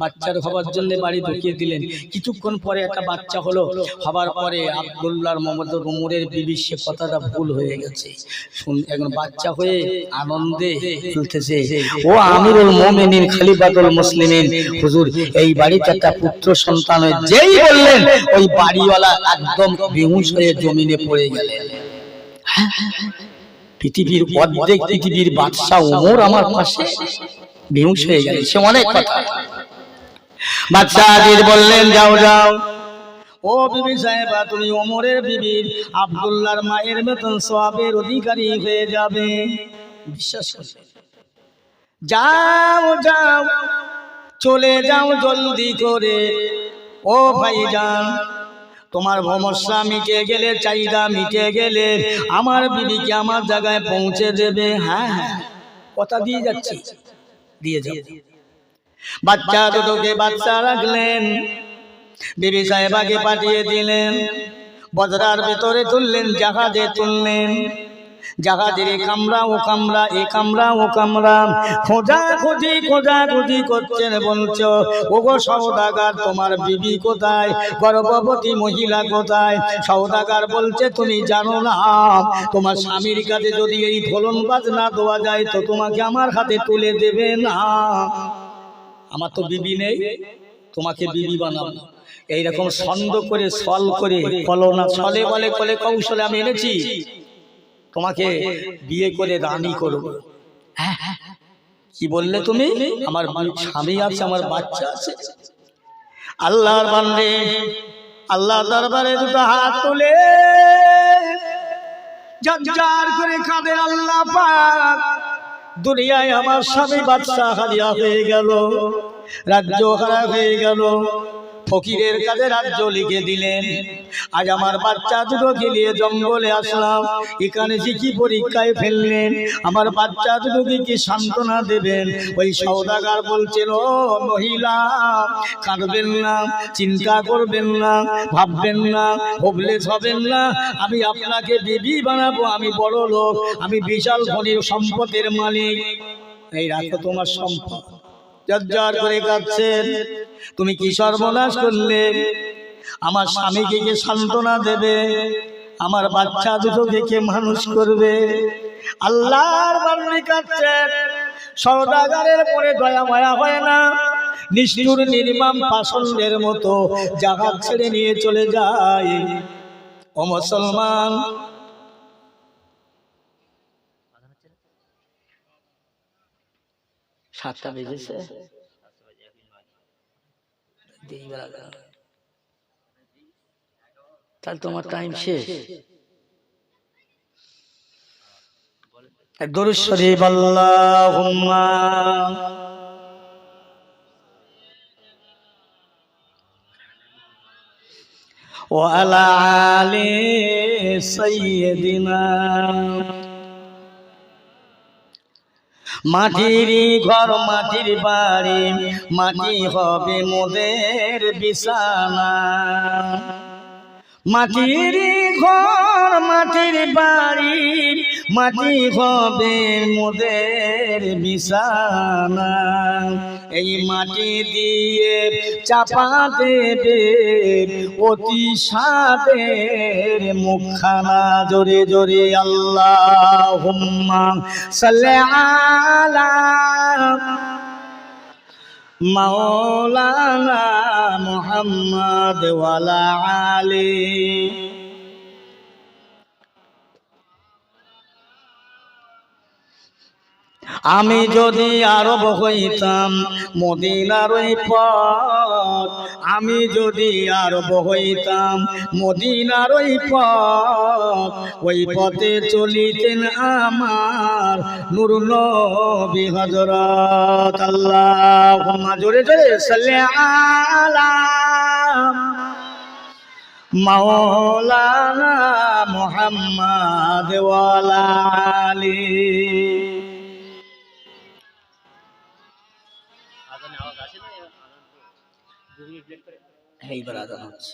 বাচ্চার হবার জন্য বাড়ি ঢুকিয়ে দিলেন। কিছুক্ষণ পরে একটা বাচ্চা হলো। হবার পরে আবদুল্লাহর মোহাম্মদ উমরের বিবি সে কথাটা ভুল হয়ে গেছে। এখন বাচ্চা হয়ে আনন্দে চলতেছে। ও আমিরুল মোমিনিন, খলিফাতুল মুসলিমিন। হুজুর, এই বাড়িতে একটা পুত্র সন্তান হয়ে যেই বললেন, ওই বাড়িওয়ালা একদম বেহুশ হয়ে জমিনে পড়ে গেলেন। পৃথিবীর অর্ধেক পৃথিবীর বাদশাহ ওমর আমার পাশে। বেহুশ হয়ে গেলে। সে অনেক কথা। বাদশাহ আজিজ বললেন যাও যাও। ও বিবি সাহেবা তুমি ওমরের বিবির আব্দুল্লাহর মায়ের বেতন সওয়াবের অধিকারী হয়ে যাবে। বিশ্বাস করে। যাও যাও চলে যাও জলদি করে। ও ভাই ভাইজান তোমার সমস্যা মিটে গেলে চাহিদা মিটে গেলে আমার বিবিকে আমার জায়গায় পৌঁছে দেবে। হ্যাঁ হ্যাঁ কথা দিয়ে যাচ্ছি। দিয়ে যাও। বাচ্চা দুটোকে বাচ্চা রাখলেন, বিবি সাহেবাকে পাঠিয়ে দিলেন, বজরার ভেতরে তুললেন, জাহাজে তুললেন। জাহাজের এ কামরা, ও কামরা, এ কামরা, ও কামরা। খোঁজা খুঁজি খোঁজা খুঁজি করছেন বলছো, ওগো সৌদাগার তোমার বিবি কোথায়? গর্ভবতী মহিলা কোথায়? সৌদাগার বলছে, তুমি জানো না, তোমার স্বামীর কাছে যদি এই ফলন বাজ না দেওয়া যায়, তো তোমাকে আমার হাতে তুলে দেবে না। আমার তো বিবি নেই, তোমাকে বিবি বানাবো। এইরকম ছন্দ করে সল করে কলনা ছলে বলে কলে কৌশলে আমি এনেছি। তোমাকে বিয়ে করে রানী করব হ্যাঁ, কি বললে তুমি? আমার স্বামী আছে আমার বাচ্চা আছে। আল্লাহর বান্দে আল্লাহ দরবারে দুটো হাত তুলে। করে কাঁদে আল্লাহ পাক। দুনিয়ায় আমার স্বামী বাচ্চা হারিয়া হয়ে গেল। রাজ্য হারা হয়ে গেল। ফকিরের কাছে রাজ্য লিখে দিলেন। আজ আমার বাচ্চা দুটোকে নিয়ে জঙ্গলে আসলাম। এখানে যে কি পরীক্ষায় ফেললেন? আমার বাচ্চা দুটোকে কি সান্ত্বনা দেবেন? ওই সৌদাগার বলছেন, ও মহিলা, কাঁদবেন না, চিন্তা করবেন না, ভাববেন না হোবলেস হবেন না। আমি আপনাকে বিবি বানাবো, আমি বড় লোক আমি বিশাল ধনীর সম্পদের মালিক। এই রাখো তোমার সম্পদ। জর্জর করে কাঁদছেন। তুমি কি সর্বনাশ করলে? আমার স্বামীকে কে সান্ত্বনা দেবে? আমার বাচ্চা দুটোকে কে মানুষ করবে? আল্লাহর বান্দি কাঁদছেন। সৌদাগারের পরে দয়া, মায়া হয় না। নিষ্ঠুর, নির্মাম পাষণ্ডের মতো জাহাজ ছেড়ে নিয়ে চলে যায়। ও মুসলমান সাতটা বেজেছে তাহলে তোমার টাইম শেষ দরুদ শরীফ আল্লাহুম্মা وعلى آل سيدنا মাটির ঘর মাটির বাড়ি মাটি হবে মোদের বিছানা। মাটির ঘর মাটির বাড়ি মাটি হবে মোদের বিছানা। এই মাটি দিয়ে চাপা দেবে অতি সাদের মুখানা জোরে জোরে আল্লাহ হুম্মা সাল্লে আলা মাওলানা মুহাম্মদ ওয়ালা আলী আমি যদি আরব হইতাম মদিনার ওই পথ আমি যদি আরব হইতাম মদিনার ওই পথ ওই পথে চলিতেন আমার নুর নবী হযরত। আল্লাহ জোরে জোরে আলা মাওলানা মুহাম্মদ ওয়ালা আলী এইবার আদান হচ্ছে